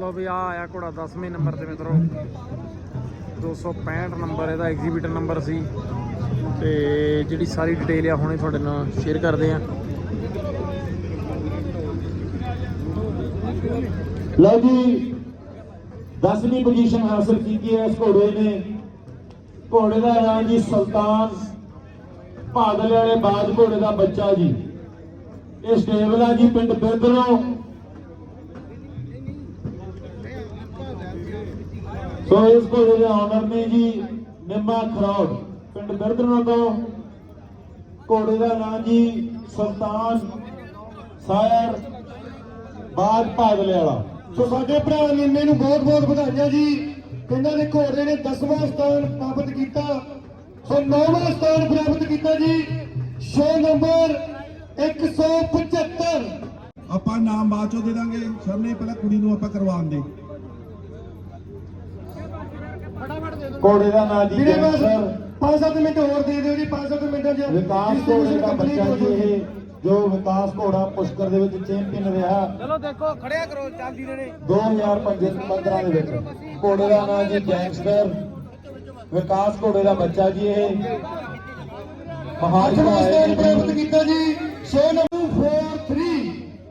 ਲੋ ਵੀ ਆ ਆਇਆ ਘੋੜਾ 10ਵੇਂ ਨੰਬਰ ਤੇ ਮਿੱਤਰੋ। 265 ਨੰਬਰ, ਇਹਦਾ ਐਗਜ਼ੀਬਿਟਰ ਨੰਬਰ ਸੀ। ਤੇ ਜਿਹੜੀ ਸਾਰੀ ਡਿਟੇਲ ਆ, ਹੁਣੇ ਤੁਹਾਡੇ ਨਾਲ ਸ਼ੇਅਰ ਕਰਦੇ ਆ। ਲਓ ਜੀ 10ਵੀਂ ਪੋਜੀਸ਼ਨ ਹਾਸਲ ਕੀਤੀ ਹੈ ਇਸ ਘੋੜੇ ਨੇ। ਘੋੜੇ ਦਾ ਨਾਮ ਜੀ ਸੁਲਤਾਨ ਭਾਦਲ ਵਾਲੇ ਬਾਦ ਘੋੜੇ ਦਾ ਬੱਚਾ ਜੀ। ਇਹ ਸਟੇਬਲ ਆ ਜੀ ਪਿੰਡ ਬਿਰਦਰੋਂ ਸੋ ਇਸ ਘੋੜੇ ਦੇ ਓਨਰ ਨੇ ਜੀ, ਨਿੰਮਾ ਖਰੌੜ, ਪਿੰਡ ਬਿਰਦਰੋਂ ਤੋਂ। ਘੋੜੇ ਦਾ ਨਾਮ ਜੀ ਸੁਲਤਾਨ ਸਾਇਰ ਬਾਜ ਭਾਦਲੇ ਵਾਲਾ। ਸੋ ਸਾਡੇ ਭਰਾ ਨਿੰਮੇ ਨੂੰ ਬਹੁਤ ਬਹੁਤ ਵਧਾਈਆਂ ਜੀ। ਇਹਨਾਂ ਦੇ ਘੋੜੇ ਨੇ 10ਵਾਂ ਸਥਾਨ ਪ੍ਰਾਪਤ ਕੀਤਾ। ਸੋ 9ਵਾਂ ਸਥਾਨ ਪ੍ਰਾਪਤ ਕੀਤਾ ਜੀ। ਸ਼ੋ ਨੰਬਰ 175 ਆਪਾਂ ਨਾਮ ਬਾਅਦ ਚੋਂ ਦੇ ਦਾਂਗੇ। ਸਰ ਨੇ ਪਹਿਲਾਂ ਕੁੜੀ ਨੂੰ ਆਪਾਂ ਕਰਵਾਉਣ ਦੇ। ਘੋੜੇ ਦਾ ਨਾਂ ਜੀ ਵੀਰੇ ਬਸ ਗੈਂਗਸਟਰ 5-7 ਮਿੰਟ ਹੋਰ ਦੇ ਦਿਓ ਜੀ 5-7 ਮਿੰਟਾਂ ਚ ਵਿਕਾਸ ਘੋੜੇ ਦਾ ਬੱਚਾ ਜੀ ਇਹ ਜੋ ਵਿਕਾਸ ਘੋੜਾ ਪੁਸ਼ਕਰ ਦੇ ਵਿੱਚ ਚੈਂਪੀਅਨ ਰਿਹਾ। ਚਲੋ ਦੇਖੋ ਖੜਿਆ ਕਰੋ ਚਾਂਦੀ ਦੇ ਨੇ 2015 ਦੇ ਵਿੱਚ। ਘੋੜੇ ਦਾ ਨਾਂ ਜੀ ਗੈਂਗਸਟਰ। ਵਿਕਾਸ ਘੋੜੇ ਦਾ ਬੱਚਾ ਜੀ ਇਹ। ਮਹਾਨ ਸਥਾਨ ਪ੍ਰਾਪਤ ਕੀਤਾ ਜੀ। ਸ਼ੋ ਨੰਬਰ 43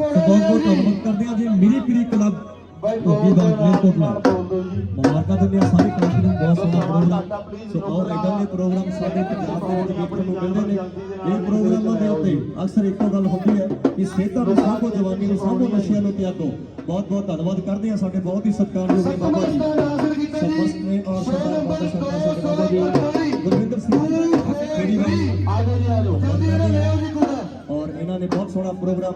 ਘੋੜਾ ਬਹੁਤ ਜੀ ਧੰਨਵਾਦ ਕਰਦੇ ਹਾਂ ਜੀ ਮਿਰੀ ਪੀਰੀ ਕਲੱਬ। ਬਾਈ ਧੋਬੀ ਦਾ ਬੋਲ ਦਿਓ ਜੀ। ਮੁਬਾਰਕਾਂ ਹਾਂ ਸਾਰੇ ਨੂੰ ਬਹੁਤ ਸੋਹਣਾ ਸੋ ਔਰ ਇਦਾਂ ਦੇ ਪ੍ਰੋਗਰਾਮ ਸਾਡੇ ਪੰਜਾਬ ਦੇ ਵਿੱਚ ਦੇਖਣ ਨੂੰ ਮਿਲਦੇ ਨੇ। ਇਹ ਪ੍ਰੋਗਰਾਮਾਂ ਦੇ ਉੱਤੇ ਅਕਸਰ ਇੱਕੋ ਗੱਲ ਹੁੰਦੀ ਹੈ ਕਿ ਸਿਹਤਾਂ ਨੂੰ ਸਾਂਭੋ ਜਵਾਨੀ ਨੂੰ ਸਾਂਭੋ ਨਸ਼ਿਆਂ ਨੂੰ ਤਿਆਗੋ। ਬਹੁਤ ਬਹੁਤ ਧੰਨਵਾਦ ਕਰਦੇ ਹਾਂ ਸਾਡੇ ਬਹੁਤ ਹੀ ਸਤਿਕਾਰਯੋਗ ਬਾਬਾ ਜੀ। ਨੇ ਔਰ ਸਰਦਾਰ ਮਾਤਾ ਸਰਦਾਰ ਸਾਡੇ ਬਾਬਾ ਜੀ। ਗੁਰਵਿੰਦਰ ਸਿੰਘ ਜਿਹੜੀ ਜੀ ਆ ਜਾਓ ਜਲਦੀ ਨਾਲ ਲਿਆਓ ਜੀ ਘੋੜਾ ਔਰ ਇਹਨਾਂ ਨੇ ਬਹੁਤ ਸੋਹਣਾ ਪ੍ਰੋਗਰਾਮ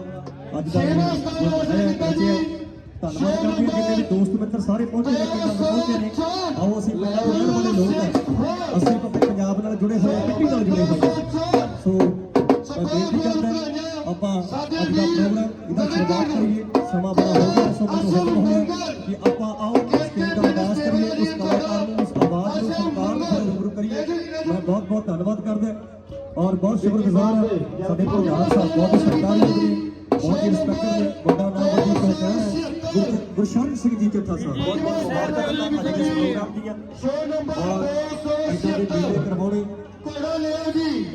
ਅੱਜ ਦਾ ਛੇਵਾਂ ਸਥਾਨ ਹਾਸਲ ਕੀਤਾ ਜੀ। ਧੰਨਵਾਦ ਕਰਦੇ ਹਾਂ ਜਿੰਨੇ ਵੀ ਦੋਸਤ ਮਿੱਤਰ ਸਾਰੇ ਪਹੁੰਚੇ ਨੇ ਪਿੰਡਾਂ ਤੋਂ ਪਹੁੰਚੇ ਨੇ। ਆਓ ਅਸੀਂ ਪਿੰਡਾਂ ਦੇ ਰਹਿਣ ਵਾਲੇ ਲੋਕ ਹਾਂ ਅਸੀਂ ਪੰਜਾਬ ਨਾਲ ਜੁੜੇ ਹੋਏ ਮਿੱਟੀ ਨਾਲ ਜੁੜੇ ਹੋਏ ਗੁਰਸ਼ਰਨ ਸਿੰਘ ਜੀ ਚੱਠਾ ਸਾਹਿਬ ਬਹੁਤ ਬਹੁਤ ਮੁਬਾਰਕਾਂ ਕਰਦਾ ਅੱਜ ਦੇ ਇਸ ਪ੍ਰੋਗਰਾਮ ਦੀਆਂ ਸ਼ੋ ਨੰਬਰ ਔਰ ਐਦਾਂ ਦੇ ਮੇਲੇ 276 ਕਰਵਾਉਣੇ। ਘੋੜਾ ਲਿਆਓ ਜੀ।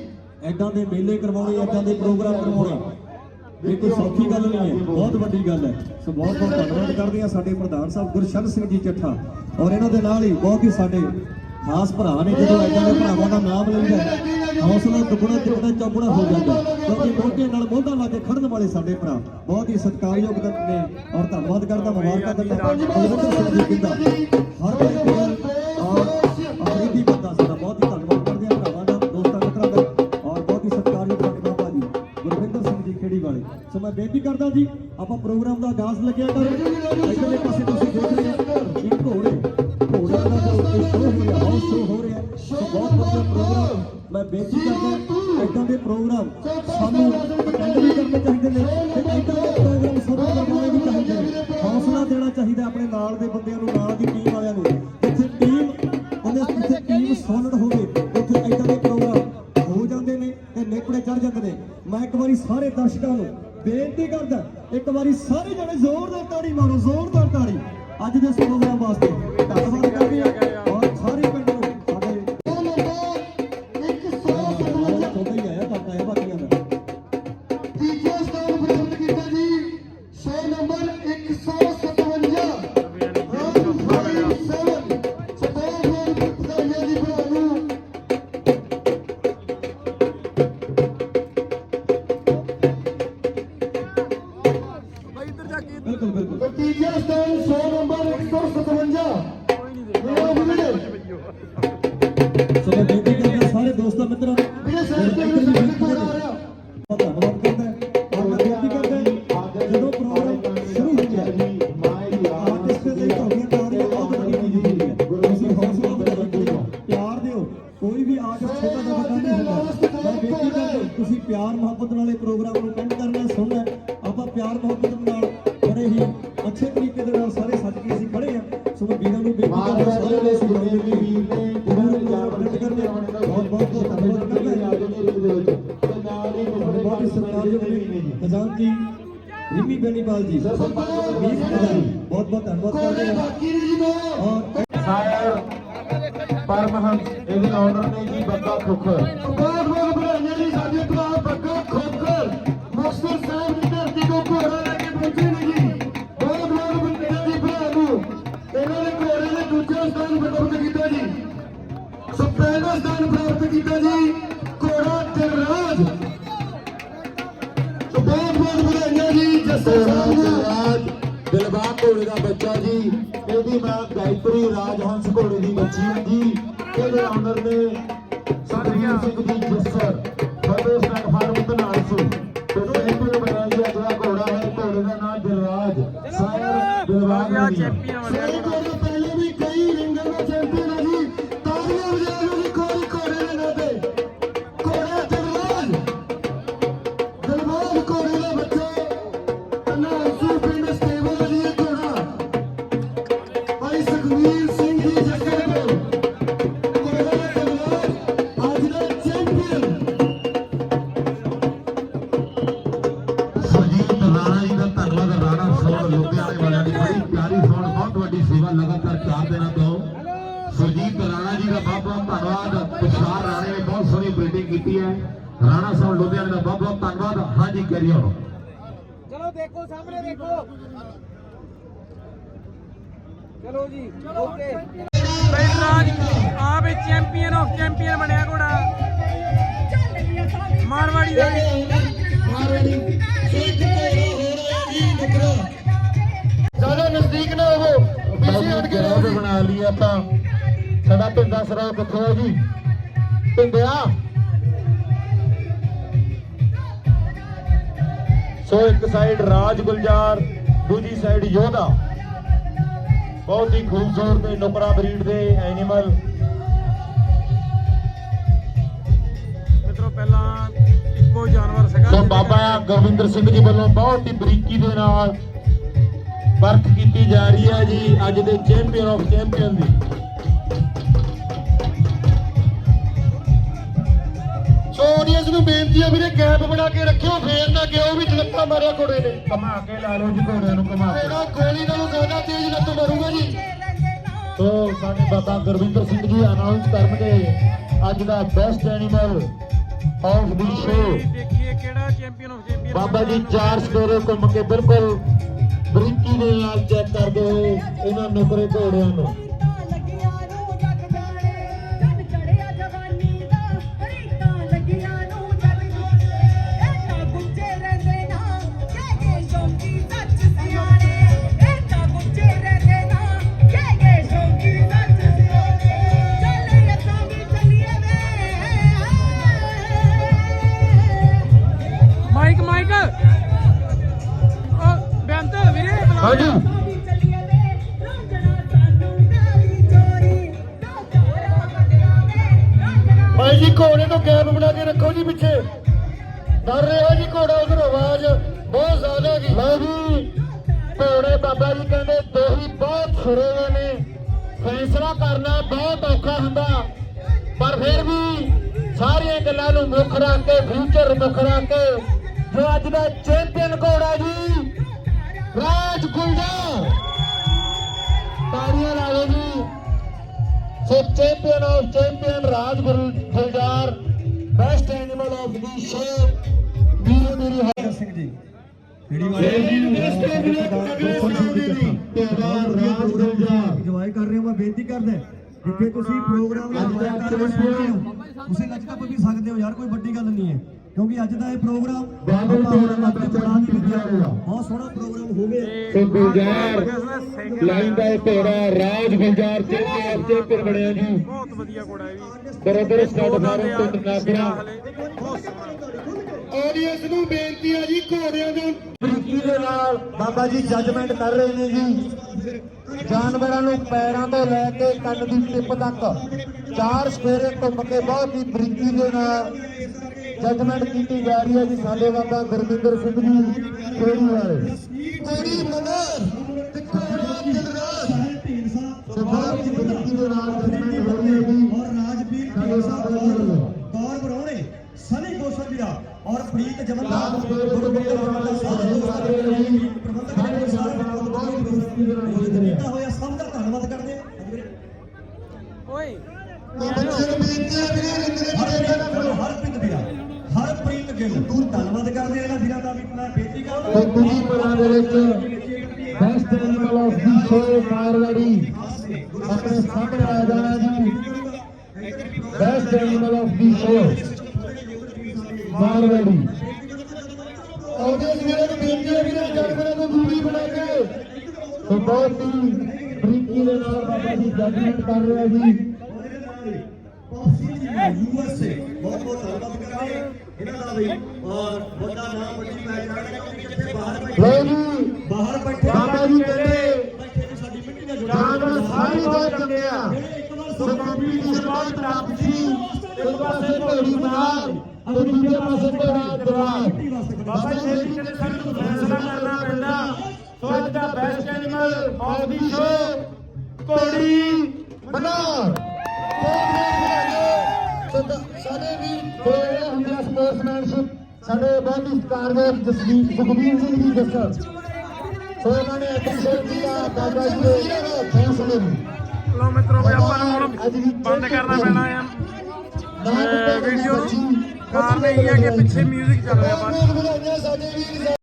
ਐਦਾਂ ਦੇ ਮੇਲੇ ਕਰਵਾਉਣੇ ਐਦਾਂ ਦੇ ਪ੍ਰੋਗਰਾਮ ਕਰਵਾਉਣੇ। ਇਹ ਕੋਈ ਸੌਖੀ ਗੱਲ ਨਹੀਂ ਹੈ। ਬਹੁਤ ਵੱਡੀ ਗੱਲ ਹੈ। ਸੋ ਬਹੁਤ ਬਹੁਤ ਧੰਨਵਾਦ ਕਰਦੇ ਹਾਂ ਸਾਡੇ ਪ੍ਰਧਾਨ ਸਾਹਿਬ ਗੁਰਸ਼ਰਨ ਸਿੰਘ ਜੀ ਚੱਠਾ। ਔਰ ਇਹਨਾਂ ਦੇ ਨਾਲ ਹੀ ਬਹੁਤ ਹੀ ਸਾਡੇ ਖਾਸ ਭਰਾ ਨੇ ਜਦੋਂ ਐਦਾਂ ਦੇ ਭਰਾਵਾਂ ਦਾ ਨਾਮ ਲੈਂਦਾ ਹੈ, ਹੌਸਲਾ ਦੁੱਗਣਾ ਤਿੱਗਣਾ ਚੌਗੁਣਾ ਹੋ ਜਾਂਦਾ ਕਿਉਂਕਿ ਮੋਢੇ ਨਾਲ ਮੋਢਾ ਲਾ ਕੇ ਖੜਨ ਵਾਲੇ ਸਾਡੇ ਭਰਾ। ਬਹੁਤ ਹੀ ਸਤਿਕਾਰਯੋਗ ਨੇ ਔਰ ਧੰਨਵਾਦ ਕਰਦਾ, ਮੁਬਾਰਕਾਂ ਦਿੰਦਾ। ਬਲਵਿੰਦਰ ਸਿੰਘ ਕਿੰਦਾ ਹਰ ਕੋਈ ਔਰ ਅਫਰੀਦੀ ਬੰਦਾ ਸਾਡਾ ਬਹੁਤ ਹੀ ਧੰਨਵਾਦ ਕਰਦੇ ਹਾਂ, ਭਰਾਵਾਂ ਦਾ, ਦੋਸਤਾਂ ਮਿੱਤਰਾਂ ਦਾ। ਔਰ ਬਹੁਤ ਹੀ ਸਤਿਕਾਰਯੋਗ ਸਾਡੇ ਬਾਬਾ ਗੁਰਵਿੰਦਰ ਸਿੰਘ ਜੀ ਖੇੜੀ ਵਾਲੇ। ਸੋ ਮੈਂ ਬੇਨਤੀ ਕਰਦਾ ਜੀ, ਆਪਾਂ ਪ੍ਰੋਗਰਾਮ ਦਾ ਆਗਾਜ਼ ਲੱਗਿਆ ਕਰ। ਇਧਰਲੇ ਪਾਸੇ ਤੁਸੀਂ ਦੇਖ ਰਹੇ ਹੋ, ਇੱਕ ਘੋੜੇ ਘੋੜਾ ਦਾ ਜੋ ਸ਼ੋਅ ਹੋ ਰਿਹਾ ਹਾਊਸ ਸ਼ੋਅ ਹੋ ਰਿਹਾ ਸੋ ਬਹੁਤ ਵਧੀਆ ਪ੍ਰੋਗਰਾਮ। ਮੈਂ ਬੇਨਤੀ ਕਰਦਾ ਇਦਾਂ ਦੇ ਪ੍ਰੋਗਰਾਮ ਸਾਨੂੰ ਅਟੈਂਡ ਵੀ ਕਰਨੇ ਚਾਹੀਦੇ ਨੇ ਤੇ ਇਦਾਂ ਦੇ ਪ੍ਰੋਗਰਾਮ ਸਾਨੂੰ ਕਰਵਾਉਣੇ ਵੀ ਚਾਹੀਦੇ ਨੇ। ਹੌਸਲਾ ਦੇਣਾ ਚਾਹੀਦਾ ਆਪਣੇ ਨਾਲ ਦੇ ਬੰਦਿਆਂ ਨੂੰ, ਨਾਲ ਦੀ ਟੀਮ ਵਾਲਿਆਂ ਨੂੰ। ਜਿੱਥੇ ਟੀਮ ਉਹਦੇ ਜਿੱਥੇ ਟੀਮ ਸੋਲਿਡ ਹੋਵੇ, ਉੱਥੇ ਇਦਾਂ ਦੇ ਪ੍ਰੋਗਰਾਮ ਹੋ ਜਾਂਦੇ ਨੇ ਤੇ ਨੇਪੜੇ ਚੜ ਜਾਂਦੇ ਨੇ। ਮੈਂ ਇੱਕ ਵਾਰੀ ਸਾਰੇ ਦਰਸ਼ਕਾਂ ਨੂੰ ਬੇਨਤੀ ਕਰਦਾ, ਇੱਕ ਵਾਰੀ ਸਾਰੇ ਜਣੇ ਜ਼ੋਰਦਾਰ ਤਾੜੀ ਮਾਰੋ ਜ਼ੋਰਦਾਰ ਤਾੜੀ। ਅੱਜ ਦੇ ਇਸ ਪ੍ਰੋਗਰਾਮ ਵਾਸਤੇ। ਤੁਸੀਂ ਪਿਆਰ ਮੁਹੱਬਤ ਨਾਲ ਇਹ ਪ੍ਰੋਗਰਾਮ ਨੂੰ ਅਟੈਂਡ ਕਰਨਾ ਸੁਣਨਾ ਆਪਾਂ ਪਿਆਰ ਮੁਹੱਬਤ ਨਾਲ ਬੜੇ ਹੀ ਅੱਛੇ ਤਰੀਕੇ ਦੇ ਨਾਲ ਸਾਰੇ ਸੱਜ ਕੇ ਅਸੀਂ ਖੜੇ ਆ ਸੋ ਮੈਂ ਵੀਰਾਂ ਨੂੰ ਬੇਨਤੀ ਕਰਦਾ ਸਾਰੇ ਦੇ ਸੁਣਾਉਂਦੇ ਵੀ ਵੀਰ ਨੇ ਪੂਰਾ ਪਿਆਰ ਅਟੈਂਡ ਕਰਦੇ ਆ। ਬਹੁਤ ਬਹੁਤ ਧੰਨਵਾਦ ਕਰਦਾ ਹਾਂ। ਬਹੁਤ ਹੀ ਸਤਿਕਾਰਯੋਗ ਨੇ ਖਜ਼ਾਨਚੀ ਰਿਮੀ ਬੈਨੀਪਾਲ ਜੀ ਬਹੁਤ ਬਹੁਤ ਧੰਨਵਾਦ ਘੋੜੇ ਕਰਦੇ ਹਾਂ। ਬਾਕੀ ਨੇ ਜੀ ਦੋ। ਔਰ ਸਾਇਰ ਪਰਮਹੰਸ ਬਹੁਤ ਵਧਾਈਆਂ ਜੀ ਜੱਸਾ ਸਾਹਿਬ ਦਿਲਬਾਗ ਘੋੜੇ ਦਾ ਬੱਚਾ ਜੀ ਇਹਦੀ ਮਾਂ ਗਾਇਤਰੀ ਰਾਜਹੰਸ ਘੋੜੇ ਦੀ ਬੱਚੀ ਹੈ ਜੀ ਇਹਦੇ ਆਨਰ ਨੇ ਸਰਦਾਰ ਸਿੰਘ ਜੀ ਜੱਸਰ ਫਤਿਹ ਸਿੰਘ ਫਾਰਮ ਧਨਾਲਸੂ ਤੇ ਸੈਂਪਲ ਬਣਿਆ ਜੀ ਅਗਲਾ ਘੋੜਾ ਹੈ ਘੋੜੇ ਦਾ ਨਾਮ ਦਿਲਰਾਜ ਸਾਇਰ ਦਿਲਬਾਗ ਜੀ ਚਲੋ ਦੇਖੋ ਸਾਹਮਣੇ ਦੇਖੋ। ਚਲੋ ਜੀ ਓਕੇ। ਬੈਟਰਾਜ ਆ ਵੀ ਚੈਂਪੀਅਨ ਆਫ ਚੈਂਪੀਅਨ ਬਣਿਆ ਘੋੜਾ। ਮਾਰਵਾੜੀ ਦਾ ਵੀ। ਜ਼ਿਆਦਾ ਨਜ਼ਦੀਕ ਨਾ ਹੋਵੋ। ਪਿੱਛੇ ਹਟ ਕੇ ਰਹੋ ਗਰਾਊਂਡ ਬਣਾ ਲਈ ਆਪਾਂ। ਸਾਡਾ ਪਿੰਡਾ ਸਰਾ ਕਿੱਥੋਂ ਹੈ ਜੀ। ਪਿੰਡਿਆ ਸੋ ਇੱਕ ਸਾਈਡ ਰਾਜ ਗੁਲਜ਼ਾਰ ਦੂਜੀ ਸਾਈਡ ਯੋਧਾ। ਬਹੁਤ ਹੀ ਖੂਬਸੂਰਤ ਤੇ ਨੁਕਰਾ ਬਰੀਡ ਦੇ ਐਨੀਮਲ। ਮਿੱਤਰੋ ਪਹਿਲਾਂ ਇੱਕੋ ਜਾਨਵਰ ਸੀਗਾ ਸੋ ਬਾਬਾ ਗੁਰਵਿੰਦਰ ਸਿੰਘ ਜੀ ਵੱਲੋਂ ਬਹੁਤ ਹੀ ਬਰੀਕੀ ਦੇ ਨਾਲ ਵਰਕ ਕੀਤੀ ਜਾ ਰਹੀ ਹੈ ਜੀ ਅੱਜ ਦੇ ਚੈਂਪੀਅਨ ਆਫ ਚੈਂਪੀਅਨ ਦੀ। ਆਡੀਅנס ਨੂੰ ਬੇਨਤੀ ਹੈ ਵੀਰੇ ਗੈਪ ਬਣਾ ਕੇ ਰੱਖਿਓ ਫੇਰ ਨਾ ਕਿ ਉਹ ਵੀ ਲੱਤਾਂ ਮਾਰਿਆ ਘੋੜੇ ਨੇ। ਘਮਾ ਕੇ ਲਾ ਲਓ ਜੀ ਘੋੜਿਆਂ ਨੂੰ ਘਮਾ ਕੇ। ਇਹਦਾ ਗੋਲੀ ਨਾਲੋਂ ਜ਼ਿਆਦਾ ਤੇਜ਼ ਲੱਤ ਮਾਰੂਗਾ ਜੀ। ਸੋ ਸਾਡੇ ਬਾਬਾ ਗੁਰਵਿੰਦਰ ਸਿੰਘ ਜੀ ਅਨਾਉਂਸ ਕਰਨਗੇ ਅੱਜ ਦਾ best animal of the show ਦੇਖੀਏ ਕਿਹੜਾ champion of champion Baba ji ਚਾਰ ਸਵੇਰੇ ਘੁੰਮ ਕੇ ਬਿਲਕੁਲ ਬਰੀਕੀ ਦੇ ਨਾਲ ਚੈੱਕ ਕਰਦੇ ਹੋਏ ਇਹਨਾਂ ਨੁਕਰੇ ਘੋੜਿਆਂ ਨੂੰ। ਰਾਂਝਣਾ ਭਾਈ ਜੀ, ਘੋੜੇ ਤੋਂ ਗੈਪ ਬਣਾ ਕੇ ਰੱਖੋ ਜੀ ਪਿੱਛੇ। ਡਰ ਰਿਹਾ ਜੀ ਘੋੜਾ ਉਧਰ, ਆਵਾਜ਼ ਬਹੁਤ ਜ਼ਿਆਦਾ ਗਈ ਲਓ ਜੀ ਘੋੜੇ ਬਾਬਾ ਜੀ ਕਹਿੰਦੇ ਦੋਹੀ ਬਹੁਤ ਛੁਰੇ ਹੋਏ ਨੇ। ਫੈਸਲਾ ਕਰਨਾ ਬਹੁਤ ਔਖਾ ਹੁੰਦਾ। ਪਰ ਫਿਰ ਵੀ ਸਾਰੀਆਂ ਗੱਲਾਂ ਨੂੰ ਮੁੱਖ ਰੱਖ ਕੇ ਫਿਊਚਰ ਮੁੱਖ ਰੱਖ ਕੇ, ਜੋ ਅੱਜ ਦਾ ਚੈਂਪੀਅਨ ਘੋੜਾ ਜੀ ਰਾਜ ਗੁਲਜ਼ਾਰ ਤਾੜੀਆਂ ਲਾ ਲਓ ਜੀ। So champion of champion Raj Gul- Gulzar best animal of the show ਵੀਰੋ ਮੇਰੀ ਹਰ। ਸਿੰਘ ਜੀ ਜਿਹੜੀ ਇੰਜੋਏ ਕਰ ਰਹੇ ਹੋ ਮੈਂ ਬੇਨਤੀ ਕਰਦਾ ਜਿੱਥੇ ਤੁਸੀਂ ਪ੍ਰੋਗਰਾਮ ਕਰ ਰਹੇ ਹੋ ਤੁਸੀਂ ਨੱਚ ਟੱਪ ਵੀ ਸਕਦੇ ਹੋ ਯਾਰ ਕੋਈ ਵੱਡੀ ਗੱਲ ਨਹੀਂ ਹੈ। ਕਿਉਂਕਿ ਅੱਜ ਦਾ ਇਹ ਪ੍ਰੋਗਰਾਮ ਆਪਣੇ ਚੜ੍ਹਾ ਦੀ ਵਿਦਿਆ ਹੋਇਆ। ਬਹੁਤ ਸੋਹਣਾ ਪ੍ਰੋਗਰਾਮ ਹੋ ਗਿਆ। ਸੋ ਗੁਲਜ਼ਾਰ ਲਾਈਨ ਦਾ ਇਹ ਘੋੜਾ ਰਾਜ ਗੁਲਜ਼ਾਰ ਚੈਂਪੀਅਨ ਚੈਂਪੀਅਨ ਬਣਿਆ ਜੀ। ਬਹੁਤ ਵਧੀਆ ਘੋੜਾ ਹੈ ਵੀ ਬਰੋਬਰ ਸਟਾਰਟ ਫਾਰਮ ਤੋਂ ਨਾਗਰਾ ਆਡੀਅנס ਨੂੰ ਬੇਨਤੀ ਹੈ ਜੀ ਘੋੜਿਆਂ ਦੇ ਬਰੀਕੀ ਦੇ ਨਾਲ ਬਾਬਾ ਜੀ ਜੱਜਮੈਂਟ ਕਰ ਰਹੇ ਨੇ ਜੀ। ਜਾਨਵਰਾਂ ਨੂੰ ਪੈਰਾਂ ਤੋਂ ਲੈ ਕੇ ਕੰਨ ਦੀ ਟਿਪ ਤੱਕ ਚਾਰ ਸਫੇਰੇ ਘੁੰਮ ਕੇ ਬਹੁਤ ਹੀ ਬਰੀਕੀ ਦੇ ਨਾਲ ਜੱਜਮੈਂਟ ਕੀਤੀ ਜਾ ਰਹੀ ਹੈ ਜੀ ਸਾਡੇ ਬਾਬਾ ਗੁਰਵਿੰਦਰ ਸਿੰਘ ਜੀ ਖੇੜੀ ਵਾਲੇ। ਕੋੜੀ ਮਨਰ ਤੇ ਘੋੜਾ ਦਿਲਰਾਜ ਬਹੁਤ ਦੇ ਨਾਲ ਜੱਜਮੈਂਟ ਹੋ ਰਹੀ ਹੈ ਜੀ। ਔਰ ਰਾਜਵੀਰ ਗੌਰ ਬਰੌਣੇ ਸਨੀ ਗੋਸਲ ਵੀਰਾ ਔਰ ਪ੍ਰੀਤ ਜਮਨਦਾਰ ਦੇ ਨਾਲ ਖੇਡ ਰਿਹਾ ਕੀਤਾ ਹੋਇਆ। ਤੇ ਦੂਜੀ ਪਰਾਂ ਦੇ ਵਿੱਚ best animal of the show Marwari. ਆਪਣੇ ਸਾਹਮਣੇ ਆ ਜਾਣਾ ਜੀ। Best animal of the show Marwari. ਆਉਂਦੇ ਵੀਰੇ ਨੂੰ ਬੇਨਤੀ ਹੈ ਵੀਰੇ ਜਾਨਵਰਾਂ ਤੋਂ ਦੂਰੀ ਬਣਾ ਕੇ ਸੋ ਬਹੁਤ ਹੀ ਬਰੀਕੀ ਦੇ ਨਾਲ ਬਾਬਾ ਜੀ ਜੱਜਮੈਂਟ ਕਰ ਰਿਹਾ ਜੀ। ਬਹੁਤ ਬਹੁਤ ਧੰਨਵਾਦ ਕਰਦੇ ਇਹਨਾਂ ਦਾ ਵੀ। ਔਰ ਵੱਡਾ ਨਾਮ ਵੱਡੀ ਪਹਿਚਾਣ ਕਿੱਥੇ ਬਾਹਰ ਬੈਠੇ ਜੀ। ਬਾਹਰ ਬੈਠੇ ਬਾਬਾ ਜੀ ਕਹਿੰਦੇ ਬੈਠੇ ਨੇ ਸਾਡੀ ਮਿੱਟੀ ਨਾਲ ਜੁੜੇ ਜਾਨਵਰ ਸਾਰੇ ਬਹੁਤ ਚੰਗੇ ਆ ਸੋ ਕੰਪੀਟੀਸ਼ਨ ਬਹੁਤ ਪ੍ਰਾਪਤ ਸੀ ਇੱਕ ਪਾਸੇ ਘੋੜੀ ਮਨਾਰ ਅਤੇ ਦੂਜੇ ਪਾਸੇ ਘੋੜਾ ਜਵਾਨ ਬਾਬਾ ਜੀ ਕਹਿੰਦੇ ਸਾਨੂੰ ਫੈਸਲਾ ਕਰਨਾ ਪੈਂਦਾ ਸੋ ਅੱਜ ਦਾ best animal of the show ਘੋੜੀ ਮਨਾਰ ਸੋ ਦ- ਸਾਡੇ ਬਹੁਤ ਹੀ ਸਤਿਕਾਰਯੋਗ ਜਸਵੀਰ ਸੁਖਬੀਰ ਸਿੰਘ ਜੀ ਜੱਸਰ ਸੋ ਇਹਨਾਂ ਨੇ ਐਪਰੀਸ਼ੀਏਟ ਕੀਤਾ ਬਾਬਾ ਜੀ ਦੇ ਫੈਸਲੇ ਨੂੰ। ਲੋ ਮਿੱਤਰੋ ਵੀ ਆਪਾਂ ਨੂੰ ਹੁਣ ਬੰਦ ਕਰਨਾ ਪੈਣਾ ਆ। ਵੀਡੀਓ ਨੂੰ ਕਾਰਨ ਇਹ ਹੈ ਕਿ ਪਿੱਛੇ ਮਿਊਜ਼ਿਕ ਚੱਲ ਰਿਹਾ ਬਾਅਦ